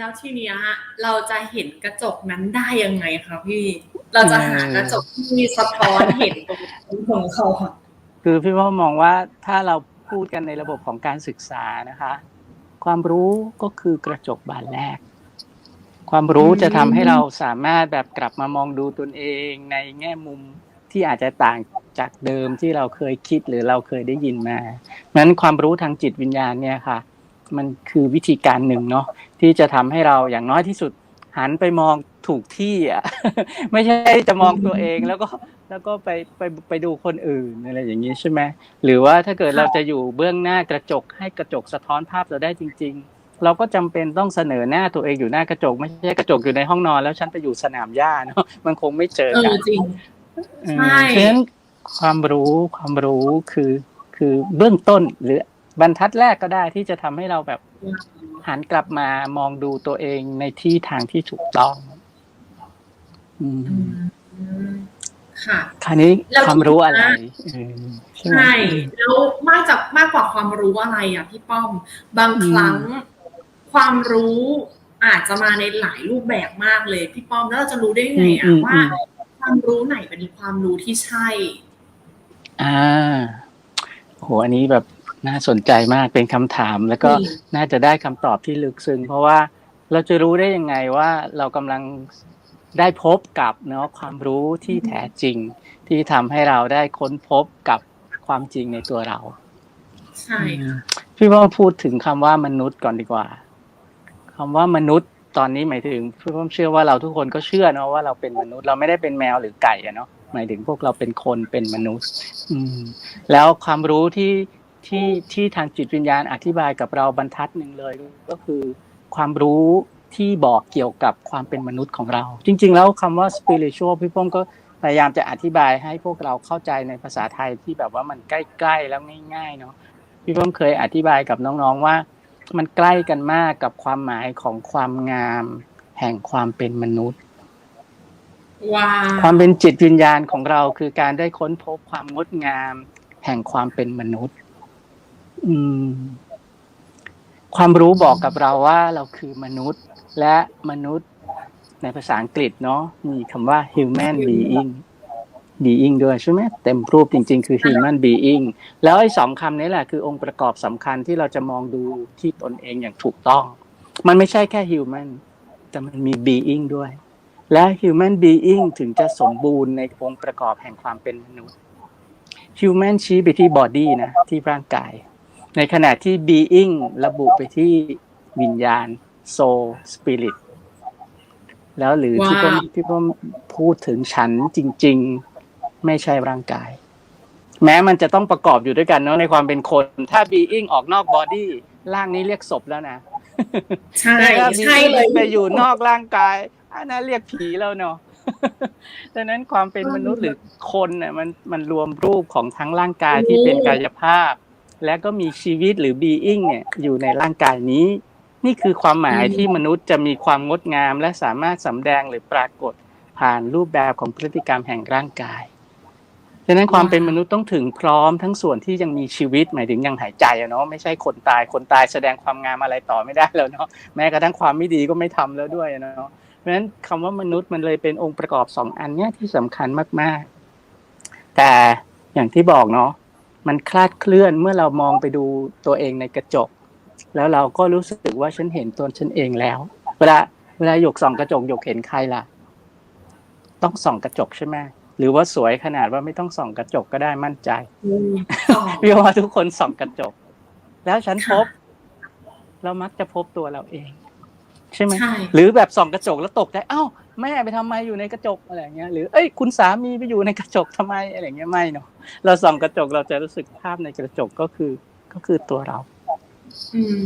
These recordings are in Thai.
แล้วทีเนี้ยเราจะเห็นกระจกนั้นได้ยังไงคะพี่ เราจะหากระจกที่สะท้อนเห็นตรงของเขาคือพี่ว่ามองว่าถ้าเราพูดกันในระบบของการศึกษานะคะ ความรู้ก็คือกระจกบานแรก ความรู้จะทำให้เราสามารถแบบกลับมามองดูตนเองในแง่มุมที่อาจจะต่างจากเดิมที่เราเคยคิดหรือเราเคยได้ยินมานั้นความรู้ทางจิตวิญญาณเนี่ยค่ะ มันคือวิธีการหนึ่งเนาะที่จะทำให้เราอย่างน้อยที่สุดหันไปมองถูกที่อะไม่ใช่จะมองตัวเองแล้วก็แล้วก็ไปไปไปดูคนอื่นอะไรอย่างนี้ใช่ไหมหรือว่าถ้าเกิดเราจะอยู่เบื้องหน้ากระจกให้กระจกสะท้อนภาพเราได้จริง ๆ เราก็จำเป็นต้องเสนอหน้าตัวเองอยู่หน้ากระจก ไม่ใช่กระจกอยู่ในห้องนอน แล้วฉันไปอยู่สนามหญ้าเนาะมันคงไม่เจอเอกัอนจริงเออใช่เพราะฉะนั้นความรู้ความรู้คือคือเบื้องต้นหรือ บรรทัดแรกก็ได้ที่จะทำให้เราแบบหันกลับมามองดูตัวเองในที่ทางที่ถูกต้อง อืมอืมค่ะคราวนี้แล้วความรู้อะไรเออใช่ไหมใช่แล้วมากจากมากกว่าความรู้อะไรอะพี่ป้อม บางครั้งความรู้อาจจะมาในหลายรูปแบบมากเลยพี่ป้อมแล้วเราจะรู้ได้ไงอะว่า ความรู้ไหนเป็นความรู้ที่ใช่ อ่าโหอันนี้แบบ น่าสนใจมากเป็นคำถาม แล้วก็อืมน่าจะได้คำตอบที่ลึกซึ้งเพราะว่าเราจะรู้ได้ยังไงว่าเรากำลังได้พบกับเนาะความรู้ที่แท้จริง ที่ทำให้เราได้ค้นพบกับความจริงในตัวเรา ใช่ค่ะพี่ว่าพูดถึงคำว่ามนุษย์ก่อนดีกว่าคำว่ามนุษย์ตอนนี้หมายถึงพี่ว่าเชื่อว่าเราทุกคนก็เชื่อเนาะว่าเราเป็นมนุษย์เราไม่ได้เป็นแมวหรือไก่อะเนาะหมายถึงพวกเราเป็นคนเป็นมนุษย์ อืมแล้วความรู้ที่ ที่ที่ทางจิตวิญญาณอธิบายกับเราบรรทัดหนึ่งเลยก็คือ ความรู้ที่บอกเกี่ยวกับความเป็นมนุษย์ของเรา จริง ๆ แล้วคำว่า spiritual พี่ป้อมก็พยายามจะอธิบายให้พวกเราเข้าใจในภาษาไทยที่แบบว่ามันใกล้ๆแล้วง่ายๆเนาะพี่ป้อมเคยอธิบายกับน้องๆว่า มันใกล้กันมากกับความหมายของความงาม แห่งความเป็นมนุษย์ว้าวความเป็นจิตวิญญาณของเราคือการได้ค้นพบความงดงาม แห่งความเป็นมนุษย์ อืม ความรู้บอกกับเราว่าเราคือมนุษย์ และมนุษย์ในภาษาอังกฤษเนาะมีคำว่า human being being ด้วยใช่ไหมเต็มรูปจริง ๆ คือ human being แล้วไอ้สองคำนี้แหละคือองค์ประกอบสำคัญที่เราจะมองดูที่ตนเองอย่างถูกต้อง มันไม่ใช่แค่ human แต่มันมี being ด้วย และ human being ถึงจะสมบูรณ์ในองค์ประกอบแห่งความเป็นมนุษย์ human ชี้ไปที่ body นะ ที่ร่างกาย ในขณะที่ being ระบุไปที่วิญญาณ soul spirit แล้วหรือที่ผมว้าวที่ผมพูดถึงฉันจริง ๆ ไม่ใช่ร่างกาย แม้มันจะต้องประกอบอยู่ด้วยกันเนาะในความเป็นคน ถ้า being ออกนอก body ร่างนี้เรียกศพแล้วนะใช่แต่ถ้าใช่เลยไปอยู่นอกร่างกายอันนั้นเรียกผีแล้วเนาะดังนั้นความเป็นมนุษย์หรือคนเนี่ยมันมันรวมรูปของทั้งร่างกายที่เป็นกายภาพ และก็มีชีวิตหรือ being เนี่ยอยู่ในร่างกายนี้ นี่คือความหมายที่มนุษย์จะมีความงดงาม และสามารถสำแดงหรือปรากฏผ่านรูปแบบของพฤติกรรมแห่งร่างกายดังนั้นความเป็นมนุษย์ต้องถึงพร้อมทั้งส่วนที่ยังมีชีวิตหมายถึงยังหายใจอะเนาะไม่ใช่คนตายคนตายแสดงความงามอะไรต่อไม่ได้แล้วเนาะแม้กระทั่งความไม่ดีก็ไม่ทำแล้วด้วยอะเนาะเพราะฉะนั้นคำว่ามนุษย์มันเลยเป็นองค์ประกอบสองอันเนี้ยที่สำคัญมากๆ แต่อย่างที่บอกเนาะ มันคลาดเคลื่อนเมื่อเรามองไปดูตัวเองในกระจก แล้วเราก็รู้สึกว่าฉันเห็นตัวฉันเองแล้ว เวลาเวลาหยกส่องกระจกหยกเห็นใครล่ะ ต้องส่องกระจกใช่ไหมหรือว่าสวยขนาดว่าไม่ต้องส่องกระจกก็ได้มั่นใจอืมต่อพี่ว่าทุกคนส่องกระจก แล้วฉันพค่ะบเรามักจะพบตัวเราเอง ใช่ไหมใช่หรือแบบส่องกระจกแล้วตกใจเอ้า แม่ไปทำไมอยู่ในกระจกอะไรอย่างเงี้ยหรือเอ้ยคุณสามีไปอยู่ในกระจกทำไมอะไรอย่างเงี้ยไม่เนาะเราส่องกระจกเราจะรู้สึกภาพในกระจกก็คือก็คือตัวเราอืม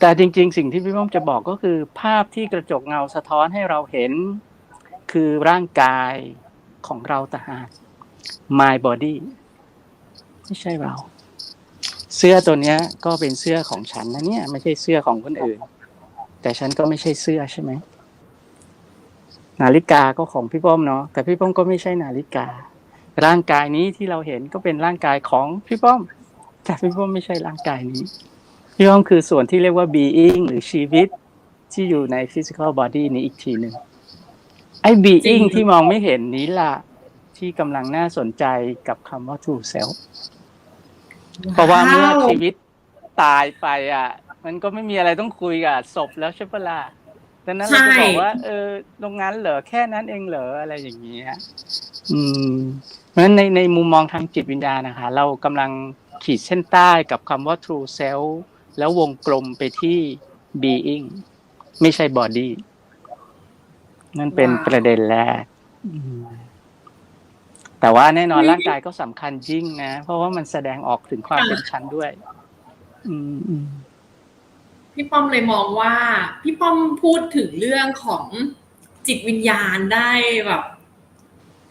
แต่จริง ๆ สิ่งที่พี่ป้อมจะบอกก็คือ ภาพที่กระจกเงาสะท้อนให้เราเห็น คือร่างกายของเราต่างหาก my body ไม่ใช่เรา เสื้อตัวเนี้ย ก็เป็นเสื้อของฉันนะเนี่ย ไม่ใช่เสื้อของคนอื่น แต่ฉันก็ไม่ใช่เสื้อใช่ไหม นาฬิกาก็ของพี่ป้อมเนาะแต่พี่ป้อมก็ไม่ใช่นาฬิกา ร่างกายนี้ที่เราเห็นก็เป็นร่างกายของพี่ป้อม แต่พี่ป้อมไม่ใช่ร่างกายนี้ พี่ป้อมคือส่วนที่เรียกว่า being หรือชีวิตที่อยู่ใน physical body นี้อีกทีหนึ่งไอ้ being ที่มองไม่เห็นนี้ล่ะที่กำลังน่าสนใจกับคำว่า true self เพราะว่าเมื่อชีวิตตายไปอะ มันก็ไม่มีอะไรต้องคุยกับศพแล้วใช่ปะล่ะ ดังนั้นเราจะบอกว่า เออตรงนั้นเหรอแค่นั้นเองเหรออะไรอย่างเงี้ยอืม เพราะฉะนั้นในในมุมมองทางจิตวิญญาณนะคะ เรากำลังขีดเส้นใต้กับคำว่า true self แล้ววงกลมไปที่ being ไม่ใช่ body นั่นเป็นประเด็นแรกอืมแต่ว่าแน่นอนร่างกายก็สำคัญยิ่งนะ เพราะว่ามันแสดงออกถึงความเป็นชั้นด้วย อืมอืม พี่ป้อมเลยมองว่า พี่ป้อมพูดถึงเรื่องของจิตวิญญาณได้แบบ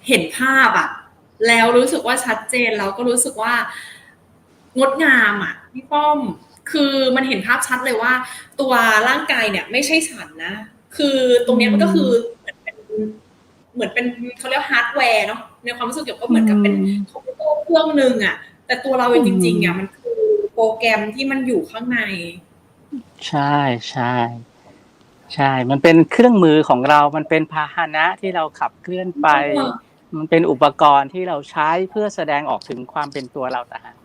เห็นภาพอะแล้วรู้สึกว่าชัดเจนแล้วก็รู้สึกว่างดงามอะพี่ป้อม คือมันเห็นภาพชัดเลยว่า ตัวร่างกายเนี่ย ไม่ใช่ฉันนะคือตรงนี้มันก็คือเหมือนเป็นเหมือนเป็นเขาเรียกฮาร์ดแวร์เนาะในความรู้สึกเกี่ยวก็เหมือนกับเป็นคอมพิวเตอร์เครื่องหนึ่งอะแต่ตัวเราเองจริงๆอะมันคือโปรแกรมที่มันอยู่ข้างใน ใช่ใช่ใช่ มันเป็นเครื่องมือของเรา มันเป็นพาหนะที่เราขับเคลื่อนไป มันเป็นอุปกรณ์ที่เราใช้เพื่อแสดงออกถึงความเป็นตัวเราต่างหาก